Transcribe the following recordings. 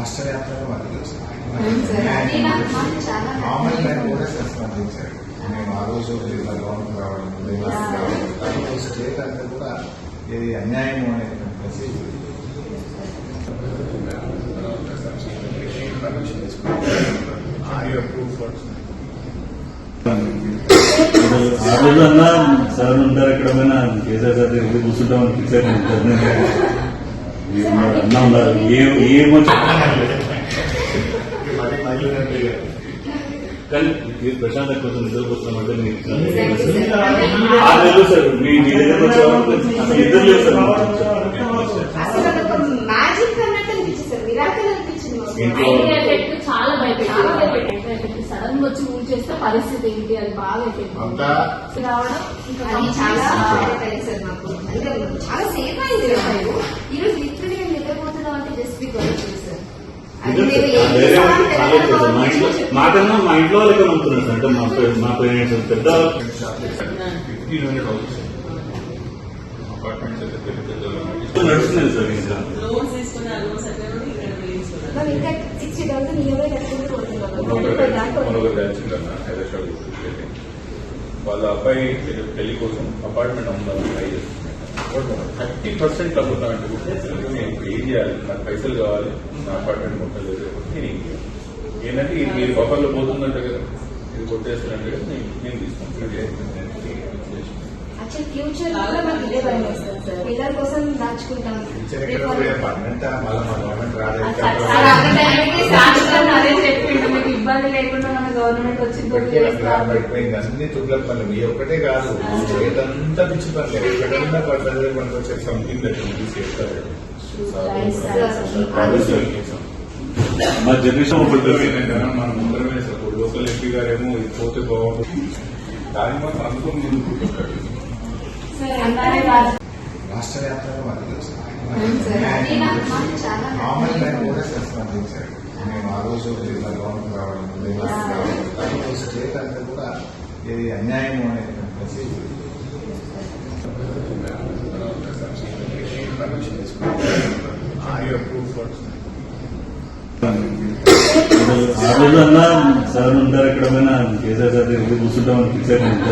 రాష్ట్ర వ్యాప్తంగా మామూలు నేను కూడా స్పందించారు మేము ఆ రోజు గవర్నమెంట్ రావడం స్టేట్ అంతా కూడా ఇది అన్యాయం అనేటువంటి మెసేజ్ ఆ రోజు అన్నా సార్ ఉంటారు ఎక్కడ పోయినా కేసీఆర్ సార్ ఫిక్స్ అయిపోయింది అన్నా ఉన్నారు ఏమో కానీ మీరు ప్రశాంత్ కోసం నిద్రపోతున్నామంటే నెలలు సార్ మీ మీ దగ్గర ఎఫెక్ట్ చాలా భయపెట్టి సడన్గా వచ్చి ఊరి చేస్తే పరిస్థితి ఏంటి అది బాగా రావడం అది చాలా సేఫ్ అయింది నాకు మాకన్నా మా ఇంట్లో వాళ్ళకే నమ్ముతున్నారు సార్. అంటే మా పే- మా పేరెంట్స్ పెద్ద నడుస్తున్నాయి సార్ ఇంకా. వాళ్ళ అబ్బాయి పెళ్ళి- కోసం అపార్ట్మెంట్ అమ్ముదామని ట్రై థర్టీ పర్సెంట్ అమ్ముతామంటే కూడా నేను ఇప్పుడు ఏం చేయాలి. నాకు పైసలు కావాలి. నా అపార్ట్మెంట్ మొత్తం లేదు కాబట్టి నేను ఏం చేయాలి? ఏంటంటే ఇది మీరు బఫర్లో పోతుందంట కదా. ఇది కొట్టేస్తున్నట్టు కదా నేను నేను తీసుకుంటాను యాక్చువల్ ఫ్యూచర్ కూడా మాకు ఇదే భయం వేస్తుంది సార్. పిల్లల కోసం దాచుకుంటాం. అదే చెప్పిండు ఇబ్బంది లేకుండా మన గవర్నమెంట్ అన్ని తుగ్లక్ పనులు. ఒక్కటే కాదు. అంతా పిచ్చి పనులు. ఎక్కడన్నా పడ్డది మనకు వచ్చే సంథింగ్ మా జనరేషన్ మనం ముందరమే సపోర్ట్ లోకల్ ఎంపీ గారేమో ఇది పోతే బాగుంటుంది దాన్ని మాత్రం అనుకుని రాష్ట్ర వ్యాప్తంగా మద్దతు అవును కూడా స్పందించారు మేము ఆ రోజు గవర్నమెంట్ రావడం స్టేట్ అంతా కూడా ఇది అన్యాయం మెసేజ్ ఆ రోజు అన్నా సార్ ఉంటారు ఎక్కడ పోయినా కేసీఆర్ సార్ దగ్గర కూర్చుంటామని ఫిక్స్ అయిపోయింది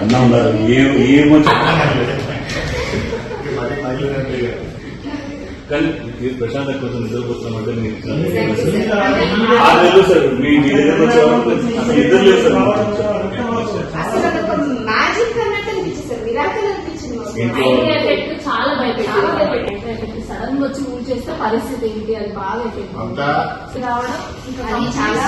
అన్నా ఉన్నారు. ఏమో చెప్పాలి కానీ మీరు ప్రశాంత్ కోసం నిద్రపోతున్నామంటే నెలలు సార్ మీ దగ్గర సార్. చాలా సడన్గా వచ్చి ఊరి చేస్తే పరిస్థితి ఏంటి? అది బాగా రావడం చాలా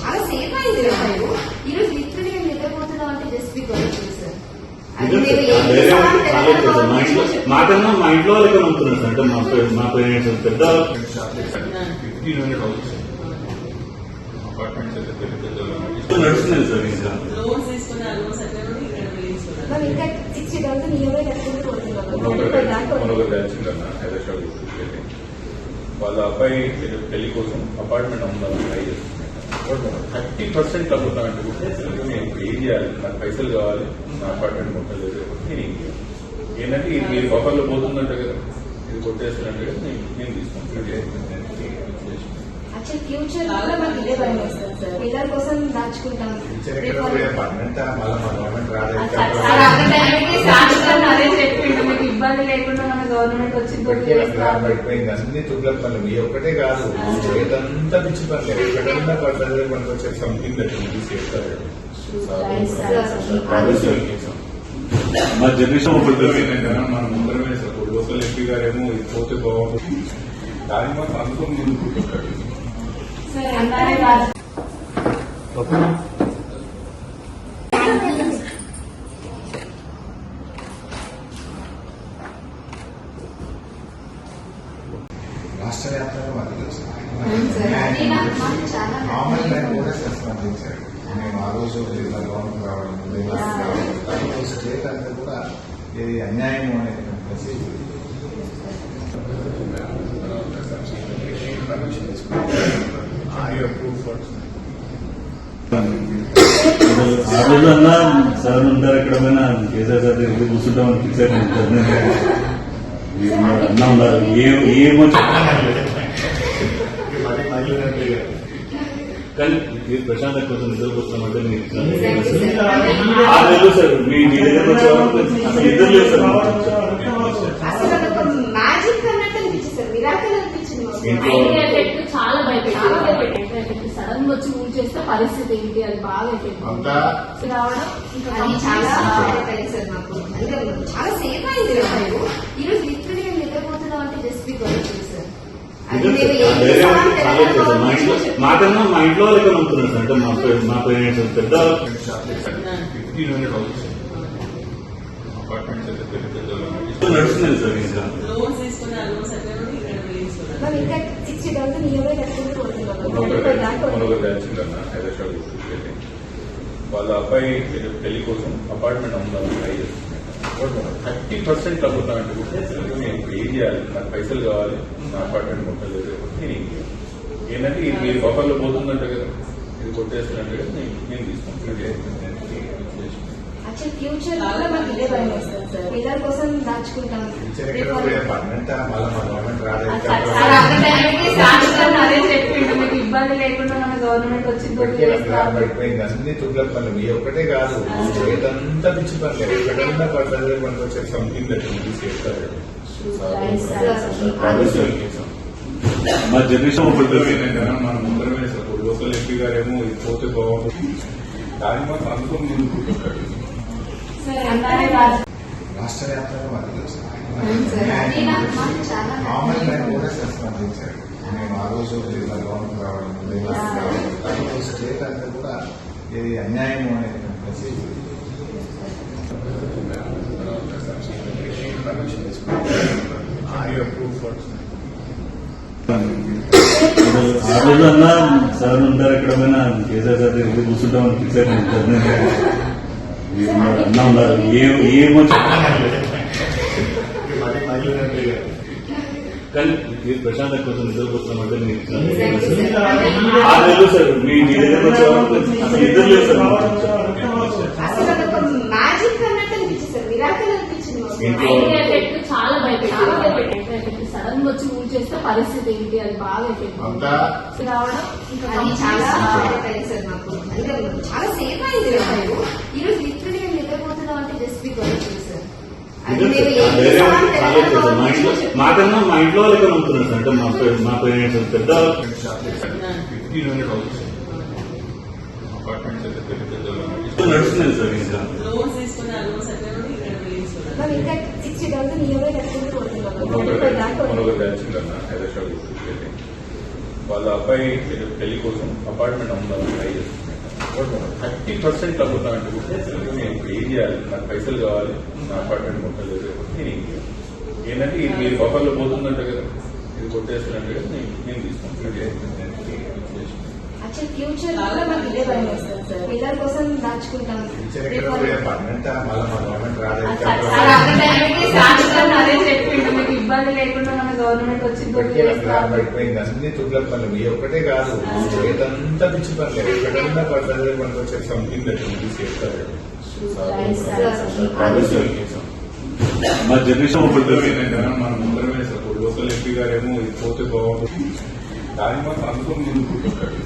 చాలా సేఫ్ అయింది నాకు ఈ రోజు లిటరలీ మేము నిద్రపోతున్నాం అంటే జస్ట్ బికాస్ సార్ అది మేము ఏం చేసామో చాలా ఎక్కువ సార్. మా ఇంట్లో తెలియదు. మాకన్నా మా ఇంట్లో వాళ్ళకే నమ్ముతున్నారు అంటే మా మా పేరెంట్స్ పెద్ద నడుస్తున్నాయి సార్ ఇంకా. వాళ్ళ అబ్బాయి పెళ్ళి- కోసం అపార్ట్మెంట్ అమ్ముదామని ట్రై చేస్తున్నాడు థర్టీ పర్సెంట్ కూడా నేను ఏం చేయాలి నాకు పైసలు కావాలి నా అపార్ట్మెంట్ మొత్తం లేదు కాబట్టి నేను ఏం చేయాలి ఏంటంటే ఇది మీరు బఫర్లో పోతుందంట కదా ఇది కొట్టేస్తున్నట్టు కదా నేను నేను తీసుకుంటాను ఫ్యూచర్ కూడా మాకు ఇదే భయం వేస్తుంది సార్ పిల్లల కోసం దాచుకుంటాం గవర్నమెంట్ వచ్చి పడిపోయింది అన్ని తుగ్లక్ పనులు ఈ ఒక్కటే కాదు అంతా పిచ్చి పనులు ఎక్కడన్నా పడ్డది మనకు వచ్చే సంథింగ్ చేస్తారు మా జనరేషన్ ఒకటి ఏంటంటే మనం ముందరమే లోకల్ ఎంపీ గారేమో ఇది పోతే బాగుంటుంది మాత్రం అనుకుని ముందుకుంటుంటాడు సార్ అలానే కాదు రాష్ట్ర వ్యాప్తంగా మద్దతు అవును సార్. కూడా స్పందించారు మేము ఆ రోజు ఇలా గవర్నమెంట్ రావడం ఇలా స్టేట్ అంతా కూడా ఇది అన్యాయం అనేది మెసేజ్ ఆ రోజు అన్నా సార్ ఉంటారు ఎక్కడ పోయినా కేసీఆర్ సార్ దగ్గర కూర్చుంటామని ఫిక్స్ అన్నా ఉన్నారు ఏమో. కానీ ప్రశాంత్ కోసం నిద్రపోతున్నామంటే ఇట్లా. ఆరు నెలలు సార్ మీ మీ దగ్గర వచ్చే వరకు అసలు నిద్ర లేదు సార్ మాకు. వచ్చి ఊరి చేస్తే పరిస్థితి ఏంటి? అది బాగా రావడం అది చాలా అంటే సేఫ్ అయింది ఈ రోజు నిద్రపోతున్నాం జస్ట్ బికాస్ సార్. మా ఇంట్లో. మాకన్నా మా ఇంట్లో వాళ్ళకి నమ్ముతున్నారు సార్. అంటే మా పే- మా పేరెంట్స్ పెద్ద నడుస్తున్నాయి సార్ ఇంకా వాళ్ళ అబ్బాయి పెళ్ళి కోసం అపార్ట్మెంట్ అమ్ముదామని ట్రై చేస్తున్నాను థర్టీ పర్సెంట్ తగ్గుతా అంటే నేను ఏం చేయాలి? నాకు పైసలు కావాలి. నా అపార్ట్మెంట్ కొట్టలేదు నేను ఏం చేయాలి? ఏంటంటే ఇది మీరు బఫర్లో పోతుందంట కదా. ఇది కొట్టేస్తున్నట్టు కదా. నేను నేను తీసుకుంటాను. యాక్చువల్ ఫ్యూచర్ కూడా మాకు ఇదే భయం వస్తుంది సార్ పిల్లల కోసం దాచుకుంటాం టీచర్ ఎక్కడ పోయే పర్మనెంట్ మళ్ళీ మన గవర్నమెంట్ రాలేదు సార్ అక్కడికి సాక్షిగా అదే చెప్పిండు మీకు ఇబ్బంది లేకుండా మన గవర్నమెంట్ వచ్చి ఇప్పటికే నాకు పడిపోయింది అన్ని తుగ్ల పనులు మీ ఒక్కటే కాదు స్టేట్ అంతా పిచ్చి పనులు ఎక్కడన్నా పర్సెంటేజ్ మనకు వచ్చే సంథింగ్ దట్ చేస్తారు మా జనరేషన్ ఒకటి ఏంటంటే మనం ముందర వేసినప్పుడు లోకల్ ఎంపీ గారేమో ఇది పోతే బాగుంటుంది దాని మాత్రం అందుకని ముందు కూర్చుంటాడు రాష్ట్ర వ్యాప్తంగా మద్దతు సార్ అది నాకు మాకు చాలా మామూలు నేను కూడా స్పందించాడు మేము ఆ రోజు ఇలా గవర్నమెంట్ రావడం ఇలా రావడం. కానీ స్టేట్ అంతా కూడా ఇది అన్యాయం అనేది మెసేజ్ ఆ రోజు అన్నా సార్ ఉంటారు ఎక్కడ పోయినా కేసీఆర్ సార్ దగ్గర కూర్చుంటామని ఫిక్స్ అయిపోయింది అన్నా ఏమో. కానీ ప్రశాంత్ కోసం నిద్రపోతున్నామంటే నెలలు సార్ మీ మీ దగ్గర వచ్చే నిద్ర లేదు మాకు. మాకు. చాలా భయపెట్టింది ఎఫెక్ట్ సడన్గా వచ్చి ఊరి చేస్తే పరిస్థితి ఏంటి అది బాగా రావడం చాలా చాలా మాకు సేఫ్ అయింది రేపు ఈ రోజు లిటరలీ మేము నిద్రపోతున్నాం అంటే జస్ట్ బికాస్ సార్ అది నిజం మేము సార్. ఆ ఏం ధైర్యం చేస్తామో చాలా ఎక్కువ సార్. మా ఇంట్లో తెలియదు. మాకన్నా మా ఇంట్లో వాళ్ళకి నమ్ముతున్నారు సార్. అంటే మా మా పేరెంట్స్ పెద్ద నడుస్తున్నాయి సార్ ఇంకా వాళ్ళ అబ్బాయి పెళ్ళి కోసం అపార్ట్మెంట్ అమ్ముదామని ట్రై థర్టీ పర్సెంట్ తగ్గుతా అంటే కూడా నేను ఇప్పుడు ఏం చేయాలి? నాకు పైసలు కావాలి. అపార్ట్మెంట్ కొట్టలేదు ఏంటంటే ఇది మీరు బఫర్లో పోతుందంట కదా. ఇది కొట్టేస్తున్నట్టు కదా నేను నేను తీసుకుంటాను. యాక్చువల్ ఫ్యూచర్ కూడా మాకు ఇదే భయం వస్తుంది సార్. పిల్లల కోసం దాచుకుంటాం. టీచర్ ఎక్కడ పోయే పర్మనెంట్ మళ్ళీ మన గవర్నమెంట్ రాలేదు. సార్ అక్కడికి సాక్షిగా అదే చెప్పిండు. మీకు ఇబ్బంది లేకుండా మన గవర్నమెంట్ వచ్చి ఇప్పటికే నాకు పడిపోయింది అన్ని తుగ్ల పనులు. మీ ఒక్కటే కాదు. అంతా పిచ్చి పనులు. ఎక్కడన్నా పర్సెంటేజ్ మనకు వచ్చే సంథింగ్ చేస్తారు మా జనరేషన్ ఏంటంటే మనం ముందర వేసినప్పుడు లోకల్ ఎంపీ గారేమో ఇది పోతే బాగుంటుంది దాని మాత్రం అందుకని నేను కూర్చుంటాడు